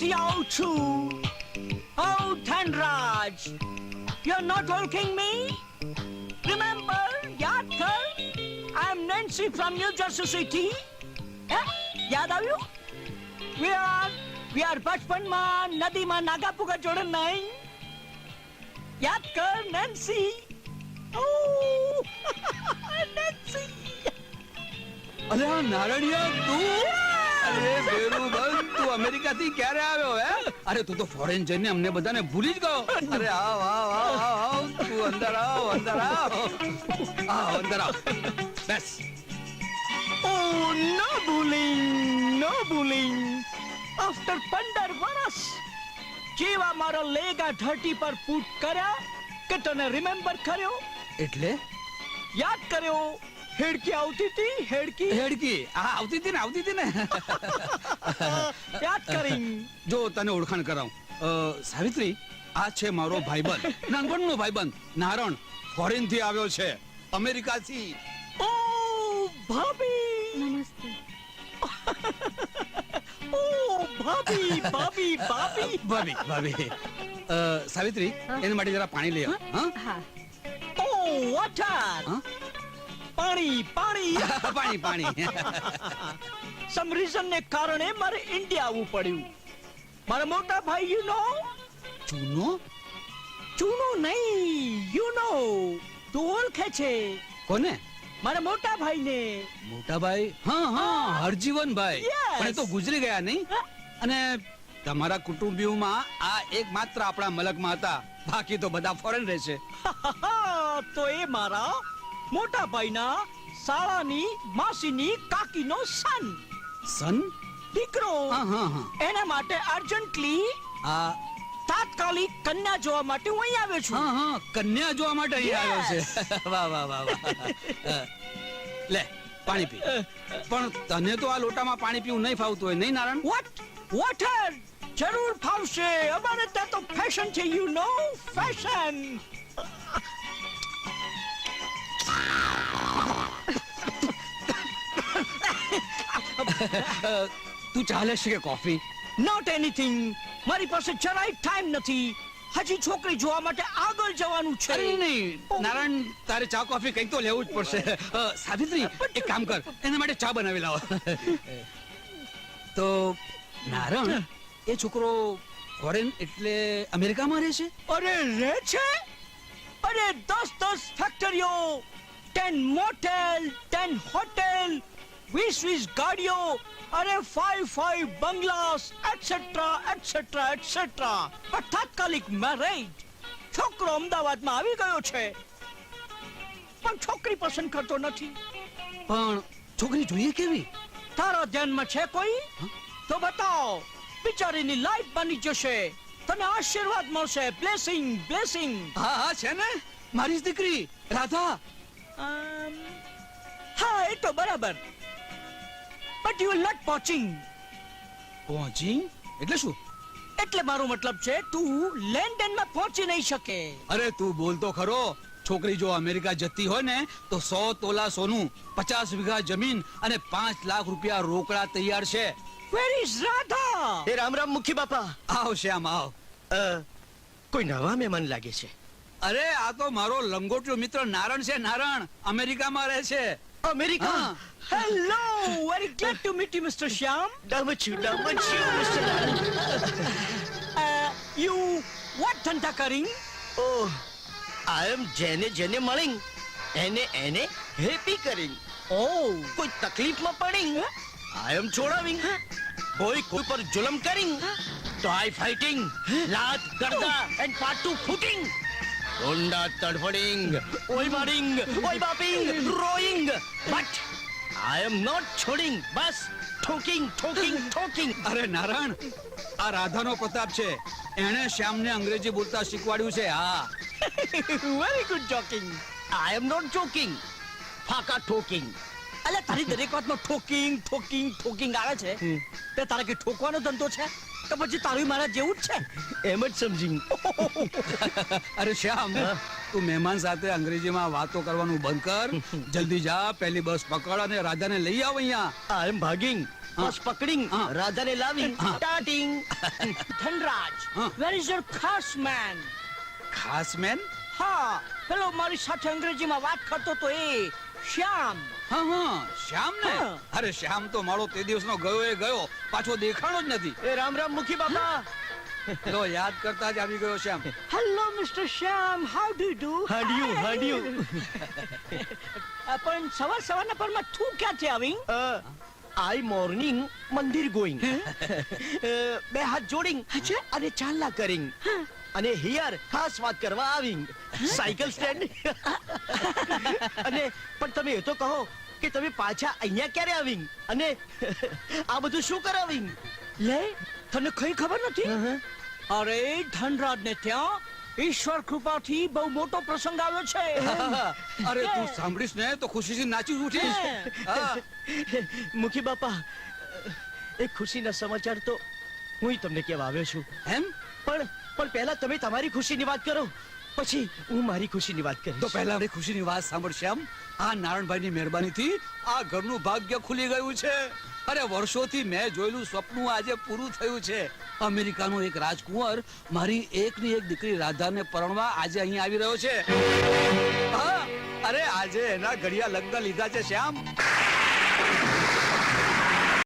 છું Oh, Dhanraj, you're not working me? Remember, Yadkar, I'm Nancy from New Jersey City. Eh? યાદ આવ્યું? We are, we are બચપનમાં નદીમાં nadi ma જોડે નહીં યાદ કર નેન્સી Oh, નેન્સી અરે નારણિયા તું અરે બેરુબલ તું અમેરિકા થી ક્યારે આવ્યો હે? અરે તું તો ફોરેન જઈને અમને બધાને ભૂલી જ ગયો. અરે આવ આવ આવ આવ તું અંદર આવ અંદર આવ. આવ અંદર આવ. બસ. ઓ no bullying no bullying after પંદર વર્ષ જેવા મારા લેગા ધરતી પર ફૂટ કર્યા કે તને રિમેમ્બર કર્યો? એટલે? યાદ કર્યો? હેડકી આવતી હતી? હેડકી? હેડકી. આ આવતી હતી ને આવતી હતી ને. યાદ કરી. જો તને ઓળખાણ કરાવું. સાવિત્રી આ છે મારો ભાઈબંધ. નાનપણનો ભાઈબંધ. નારણ ફોરેનથી આવ્યો છે. અમેરિકા થી ઓ ભાભી! નમસ્તે. ઓ ભાભી ભાભી ભાભી! ભાભી ભાભી. સાવિત્રી હા? એના માટે જરા પાણી લઈ આવ. હા. હા? ઓ વોટર હા? પાણી પાણી. પાણી પાણી. સમ રીઝન ને કારણે મારે ઇન્ડિયા આવવું પડ્યું. મારા મોટા ભાઈ યુ નો ચૂનો? ચૂનો નહીં યુ નો તું ઓળખે છે? કોને? મારા મોટા ભાઈ ને મોટાભાઈ હા હા હરજીવનભાઈ. ભાઈ પણ એ તો ગુજરી ગયા નહીં. અને તમારા કુટુંબીઓમાં આ એક માત્ર આપણા મલકમાં હતા. બાકી તો બધા ફોરેન રહેશે. તો એ મારા મોટા ભાઈના શાળાની માસીની કાકીનો સન. સન? દીકરો. એના માટે અર્જન્ટલી આ તાત્કાલિક કન્યા જોવા માટે હું અહીં આવ્યો છું. હા હા. કન્યા જોવા માટે અહીં આવ્યો છે. વાહ વાહ વાહ વાહ. લે પાણી પી. પણ તને તો આ લોટામાં પાણી પીવું નહીં ફાવતું હોય નહીં નારાયણ? વોટ વોટર જરૂર ફાવશે. અમારે ત્યાં તો ફેશન છે યુ નો ફેશન તું ચાલે છે કે કોફી? નોટ એનીથિંગ મારી પાસે જરાય ટાઈમ નથી. હજી છોકરી જોવા માટે આગળ જવાનું છે. નહીં નારાયણ તારે ચા કોફી કંઈક તો લેવું જ પડશે. સાવિત્રી એક કામ કર. એના માટે ચા બનાવી લાવો. તો નારાયણ એ છોકરો ફોરેન એટલે અમેરિકામાં રહે છે? અરે રે છે? અરે દસ દસ ફેક્ટરીઓ ટેન મોટેલ ટેન હોટેલ વીસ વીસ ગાડીઓ અરે five five bungalows etcetera etcetera etcetera પણ તાત્કાલિક મેરેજ છોકરો અમદાવાદમાં આવી ગયો છે. પણ છોકરી પસંદ કરતો નથી. પણ છોકરી જોઈએ કેવી? તારા ધ્યાનમાં છે કોઈ? તો બતાવો બિચારીની લાઈફ બની જશે. તને આશીર્વાદ મળશે. બ્લેસિંગ બ્લેસિંગ હા હા છે ને? મારી જ દીકરી રાધા. હા એ તો બરાબર. યુ વિલ નોટ પહોંચિંગ પોચિંગ એટલે શું? એટલે મારો મતલબ છે તું લેન્ડનમાં પહોંચી નહીં શકે. અરે તું બોલતો ખરો. છોકરી જો અમેરિકા જતી હોય ને તો સો તોલા સોનું પચાસ વીઘા જમીન અને પાંચ લાખ રૂપિયા રોકડા તૈયાર છે. વેર ઇઝ રાધા એ રામ રામ મુખી બાપા. આવ શ્યામ આવ. કોઈ નવા મહેમાન લાગે છે? અરે આ તો મારો લંગોટિયો મિત્ર નારણ છે નારણ. અમેરિકામાં રહે છે. America. Hello very glad to meet you mister Shyam ડામચ્યું ડામચ્યું મિસ્ટર લાલ યુ વોટ ધંધા કરિંગ ઓહ આઈ એમ જેને જેને મળી એને એને હેપી કરી ઓ કોઈ તકલીફમાં પડીંગ આઈ એમ છોડાવી કોઈ કોઈ પર જુલમ કરીંગ તો આઈ ફાઇટિંગ લાત ગરદા એન્ડ પાટુ ફૂટિંગ રોંડા તડફડિંગ ઓય મારિંગ ઓય બાપિંગ રોઈંગ બટ આઈ એમ નોટ છોડિંગ બસ ઠોકિંગ ઠોકિંગ ઠોકિંગ અરે નારણ આ રાધાનો પ્રતાપ છે એણે શ્યામને અંગ્રેજી બોલતા શીખવાડ્યું છે હા very good joking I am not joking ફાકા ઠોકિંગ અલે તારી દરેક વાતમાં ઠોકિંગ ઠોકિંગ ઠોકિંગ આવે છે તે તારા કે ઠોકવાનો ધંધો છે તો પછી તારું મારા જેવું જ છે. એમ જ સમજી અરે શ્યામ તું મહેમાન સાથે અંગ્રેજીમાં વાતો કરવાનું બંધ કર. જલ્દી જા પહેલી બસ પકડ અને રાજાને લઈ આવ અહીંયા. આઈ એમ ભાગિંગ. બસ પકડિંગ. હા. લાવી. Starting. Dhanraj where is your ખાસ મેન ખાસ મેન હા પેલો મારી સાથે અંગ્રેજીમાં વાત કરતો તો એ શ્યામ. હા હા શ્યામ ને અરે શ્યામ તો મારો તે દિવસનો ગયો એ ગયો. પાછો દેખાણો જ નથી. એ રામ રામ મુખી બાપા. તો યાદ કરતા જ આવી ગયો Shyam. Hello mister Shyam. How do do હાંડિયું હાંડિયું પણ સવાર સવારના પરમાં તું ક્યાંથી આવી? આઈ મોર્નિંગ મંદિર ગોઈંગ. બે હાથ જોડિંગ અને ચાલના કરીંગ. અને હિયર ખાસ વાત કરવા આવી સાયકલ સ્ટેન્ડ. અને પણ તમે એ તો કહો કે તમે પાછા અહીંયા ક્યારે આવી અને આ બધું શું કરાવી લે તને કઈ ખબર નથી? અરે ધનરાજ ને ત્યાં ઈશ્વર કૃપાથી બહુ મોટો પ્રસંગ આવ્યો છે. અરે તું સાંભળીશ ને તો ખુશીથી નાચી ઉઠીશ. મુખી બાપા એ ખુશીના સમાચાર તો હું તમને કેવા આવ્યો છું. એમ? પણ પણ પહેલા તમે તમારી ખુશીની વાત કરો. પછી હું મારી ખુશીની વાત કરીશ. તો પહેલા મારી ખુશીની વાત સાંભળશે શ્યામ આ નારાયણભાઈની મહેરબાનીથી આ ઘરનું ભાગ્ય ખુલી ગયું છે. અરે, વર્ષોથી મેં જોયેલું સપનું આજે પૂરું થયું છે. અમેરિકાનો એક રાજકુંવર મારી એકની એક દીકરી રાધાને પરણવા આજે અહીંયા આવી રહ્યો છે. હા, અરે, આજે એના ઘડિયા લગ્ન લીધા છે શ્યામ.